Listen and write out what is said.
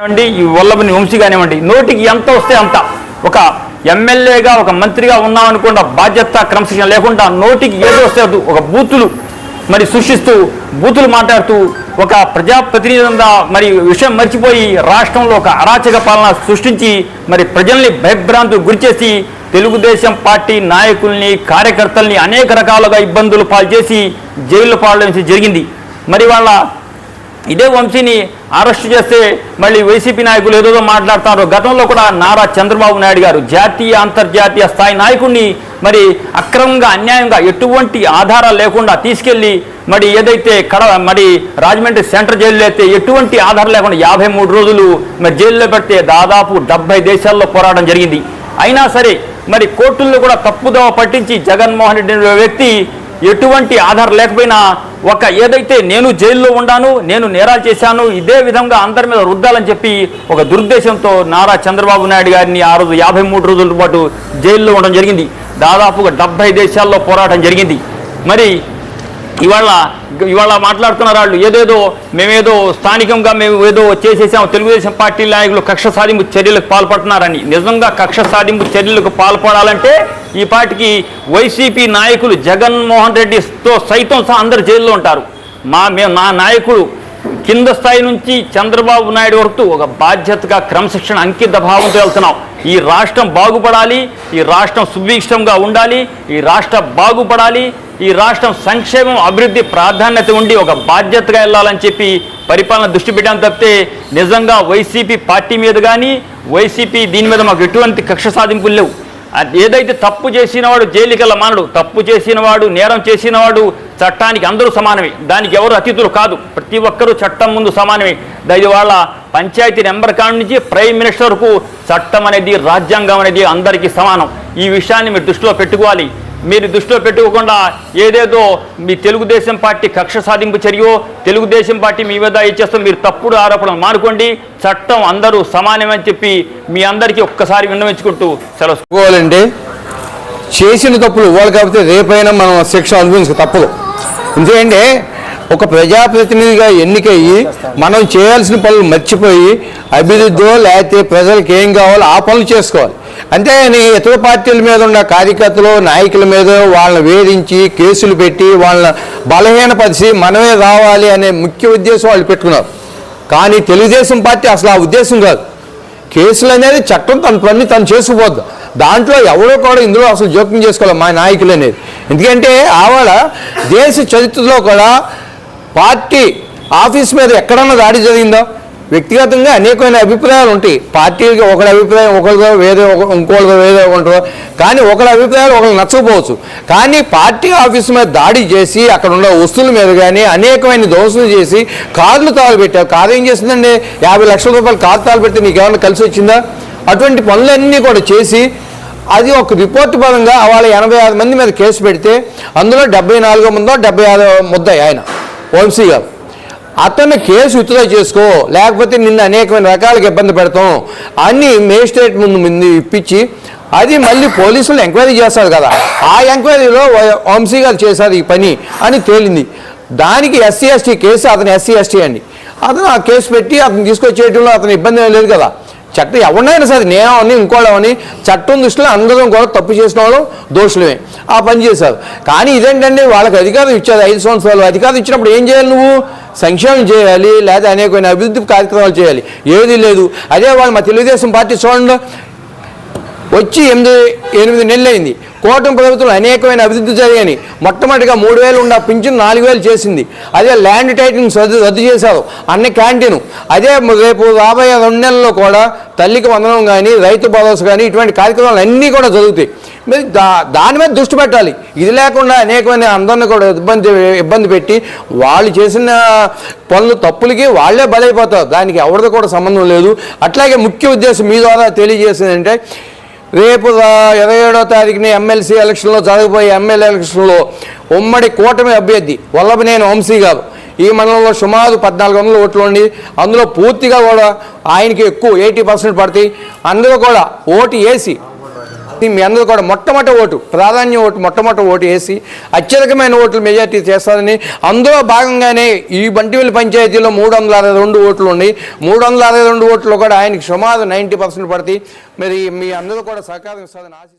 కానివ్వండి ఈ వల్లభని వంశీ కానివ్వండి నోటికి ఎంత వస్తే అంత. ఒక ఎమ్మెల్యేగా ఒక మంత్రిగా ఉన్నామనుకుండా బాధ్యత క్రమశిక్షణ లేకుండా నోటికి ఏదో వస్తే ఒక బూతులు మరి సృష్టిస్తూ బూతులు మాట్లాడుతూ ఒక ప్రజాప్రతినిధిగా మరి విషయం మర్చిపోయి రాష్ట్రంలో ఒక అరాచక పాలన సృష్టించి మరి ప్రజల్ని భయభ్రాంతులు గురిచేసి తెలుగుదేశం పార్టీ నాయకుల్ని కార్యకర్తల్ని అనేక రకాలుగా ఇబ్బందులు పాల్చేసి జైలు జైల్లో పాలన జరిగింది. మరి వాళ్ళ ఇదే వంశీని అరెస్ట్ చేస్తే మళ్ళీ వైసీపీ నాయకులు ఏదోదో మాట్లాడుతున్నారు గతంలో కూడా నారా చంద్రబాబు నాయుడు గారు జాతీయ అంతర్జాతీయ స్థాయి నాయకుడిని మరి అక్రమంగా అన్యాయంగా ఎటువంటి ఆధారాలు లేకుండా తీసుకెళ్ళి మరి ఏదైతే కడ మరి రాజమండ్రి సెంటర్ జైల్లో అయితే ఎటువంటి ఆధారం లేకుండా యాభై మూడు రోజులు మరి జైల్లో పెడితే దాదాపు డెబ్బై దేశాల్లో పోరాటం జరిగింది. అయినా సరే మరి కోర్టుల్లో కూడా తప్పుదోవ పట్టించి జగన్మోహన్ రెడ్డి వ్యక్తి ఎటువంటి ఆధారం లేకపోయినా ఒక ఏదైతే నేను జైల్లో ఉన్నాను నేను నేరాలు చేశాను ఇదే విధంగా అందరి మీద రుద్దాలని చెప్పి ఒక దురుద్దేశంతో నారా చంద్రబాబు నాయుడు గారిని ఆ రోజు యాభై మూడు రోజుల పాటు జైల్లో ఉండడం జరిగింది. దాదాపుగా డెబ్బై దేశాల్లో పోరాటం జరిగింది. మరి ఇవాళ ఇవాళ మాట్లాడుతున్నారు వాళ్ళు ఏదేదో మేమేదో స్థానికంగా మేము ఏదో చేసేసాం తెలుగుదేశం పార్టీ నాయకులు కక్ష సాధింపు చర్యలకు పాల్పడుతున్నారని. నిజంగా కక్ష సాధింపు చర్యలకు పాల్పడాలంటే ఈ పార్టీకి వైసీపీ నాయకులు జగన్మోహన్ రెడ్డితో సైతం అందరు జైల్లో ఉంటారు. మా మేము నా నాయకుడు కింద స్థాయి నుంచి చంద్రబాబు నాయుడు వరకు ఒక బాధ్యతగా క్రమశిక్షణ అంకిత భావంతో వెళ్తున్నాం. ఈ రాష్ట్రం బాగుపడాలి ఈ రాష్ట్రం సుభిక్షంగా ఉండాలి ఈ రాష్ట్రం బాగుపడాలి ఈ రాష్ట్రం సంక్షేమం అభివృద్ధి ప్రాధాన్యత ఉండి ఒక బాధ్యతగా వెళ్ళాలని చెప్పి పరిపాలన దృష్టి పెట్టడం తప్పితే నిజంగా వైసీపీ పార్టీ మీద కానీ వైసీపీ దీని మీద మాకు ఎటువంటి కక్ష సాధింపులు లేవు. ఏదైతే తప్పు చేసినవాడు జైలుకెళ్ళ మానడు తప్పు చేసినవాడు నేరం చేసినవాడు చట్టానికి అందరూ సమానమే. దానికి ఎవరు అతిథులు కాదు. ప్రతి ఒక్కరూ చట్టం ముందు సమానమే. దాని వాళ్ళ పంచాయతీ నెంబర్ కాడ నుంచి ప్రైమ్ మినిస్టర్కు చట్టం అనేది రాజ్యాంగం అనేది అందరికీ సమానం. ఈ విషయాన్ని మీరు దృష్టిలో పెట్టుకోవాలి. మీరు దృష్టిలో పెట్టుకోకుండా ఏదేదో మీ తెలుగుదేశం పార్టీ కక్ష సాధింపు చర్యో తెలుగుదేశం పార్టీ మీ మీద ఇచ్చేస్తాం మీరు తప్పుడు ఆరోపణలు మానుకోండి. చట్టం అందరూ సమానమని చెప్పి మీ అందరికీ ఒక్కసారి విన్నవించుకుంటూ సెలవుకోవాలండి చేసిన తప్పులు ఇవ్వాలి కాబట్టి రేపైనా మనం శిక్ష అనుభవించక తప్పదు. ఎందుకంటే ఒక ప్రజాప్రతినిధిగా ఎన్నికయ్యి మనం చేయాల్సిన పనులు మర్చిపోయి అభివృద్ధి లేకపోతే ప్రజలకు ఏం కావాలో ఆ పనులు చేసుకోవాలి. అంతేగాని ఇతర పార్టీల మీద ఉన్న కార్యకర్తలు నాయకుల మీద వాళ్ళని వేధించి కేసులు పెట్టి వాళ్ళని బలహీనపరిచి మనమే రావాలి అనే ముఖ్య ఉద్దేశం వాళ్ళు పెట్టుకున్నారు. కానీ తెలుగుదేశం పార్టీ అసలు ఆ ఉద్దేశం కాదు. కేసులు అనేది చట్టం తన పని తను చేసుకుపోద్దు. దాంట్లో ఎవరో కూడా ఇందులో అసలు జోక్యం చేసుకోవాలి మా నాయకులు అనేది. ఎందుకంటే ఆవిడ దేశ చరిత్రలో కూడా పార్టీ ఆఫీస్ మీద ఎక్కడన్నా దాడి జరిగిందో? వ్యక్తిగతంగా అనేకమైన అభిప్రాయాలు ఉంటాయి. పార్టీకి ఒకరి అభిప్రాయం ఒకరిదో వేరే ఒక- వేరే ఉంటారు కానీ ఒకరి అభిప్రాయాలు ఒకరు నచ్చకపోవచ్చు. కానీ పార్టీ ఆఫీస్ మీద దాడి చేసి అక్కడ ఉన్న వస్తువుల మీద కానీ అనేకమైన దోషులు చేసి కార్లు తాలు పెట్టారు కారు ఏం చేసిందండి యాభై లక్షల రూపాయలు కారు తాలు పెడితే నీకు కలిసి వచ్చిందా? అటువంటి పనులన్నీ కూడా చేసి అది ఒక రిపోర్ట్ పరంగా వాళ్ళ ఎనభై ఆరు మంది మీద కేసు పెడితే అందులో డెబ్బై నాలుగో ముందో డెబ్బై ఆరో ముద్దాయి ఆయన వంశీ గారు. అతన్ని కేసు విత్డ్రా చేసుకో లేకపోతే నిన్ను అనేకమైన రకాలకు ఇబ్బంది పెడతాం అన్ని మేజిస్ట్రేట్ ముందు ముందు ఇప్పించి అది మళ్ళీ పోలీసులు ఎంక్వైరీ చేస్తారు కదా. ఆ ఎంక్వైరీలో వంశీ గారు చేశారు ఈ పని అని తేలింది. దానికి ఎస్సీ ఎస్టీ కేసు అతను ఎస్సీ ఎస్టీ అండి. అతను ఆ కేసు పెట్టి అతను తీసుకొచ్చేయడంలో అతను ఇబ్బంది ఏం లేదు కదా. చట్టం ఎవరినైనా సరే నేనవని ఇంకోళ్ళమని చట్టం దృష్టిలో అందరం కూడా తప్పు చేసిన వాళ్ళు దోషులమే. ఆ పని చేశారు. కానీ ఇదేంటండి వాళ్ళకి అధికారం ఇచ్చారు ఐదు సంవత్సరాలు. అధికారం ఇచ్చినప్పుడు ఏం చేయాలి నువ్వు? సంక్షేమం చేయాలి లేదా అనేకమైన అభివృద్ధి కార్యక్రమాలు చేయాలి. ఏది లేదు. అదే వాళ్ళు మా తెలుగుదేశం పార్టీ చూడండి. వచ్చి ఎనిమిది ఎనిమిది నెలలు అయింది కూటమి ప్రభుత్వం అనేకమైన అభివృద్ధి జరిగాయి. మొట్టమొదటిగా మూడు వేలు ఉన్న పింఛన్ నాలుగు వేలు చేసింది. అదే ల్యాండ్ టైటిల్స్ రద్దు రద్దు చేశారు. అన్న క్యాంటీన్. అదే రేపు రాబోయే రెండు నెలల్లో కూడా తల్లికి వందనం కానీ రైతు భరోసా కానీ ఇటువంటి కార్యక్రమాలు అన్నీ కూడా జరుగుతాయి. మీరు దా దాని మీద దృష్టి పెట్టాలి. ఇది లేకుండా అనేకమైన అందరిని కూడా ఇబ్బంది ఇబ్బంది పెట్టి వాళ్ళు చేసిన పనులు తప్పులకి వాళ్ళే బలైపోతారు. దానికి ఎవరిది కూడా సంబంధం లేదు. అట్లాగే ముఖ్య ఉద్దేశం మీ ద్వారా తెలియజేసిందంటే రేపు ఇరవై ఏడో తారీఖున ఎమ్మెల్సీ ఎలక్షన్లో జరగబోయే ఎమ్మెల్యే ఎలక్షన్లో ఉమ్మడి కూటమి అభ్యర్థి వల్లభనేని వంశీ గారు. ఈ మండలంలో సుమారు పద్నాలుగు వందల ఓట్లు ఉండి అందులో పూర్తిగా కూడా ఆయనకి ఎక్కువ ఎయిటీ పర్సెంట్ పడతాయి. అందులో కూడా ఓటు వేసి మీ అందరూ కూడా మొట్టమొదటి ఓటు ప్రాధాన్య ఓటు మొట్టమొదటి ఓటు వేసి అత్యధికమైన ఓట్లు మెజార్టీ చేస్తారని అందులో భాగంగానే ఈ బంటివెల్లి పంచాయతీలో మూడు వందల అరవై రెండు ఓట్లు ఉన్నాయి. మూడు వందల అరవై రెండు ఓట్లు కూడా ఆయనకి సుమారు నైంటీ పర్సెంట్ పడతాయి మరి మీ అందరూ కూడా సహకారం ఇస్తారని ఆశిస్తారు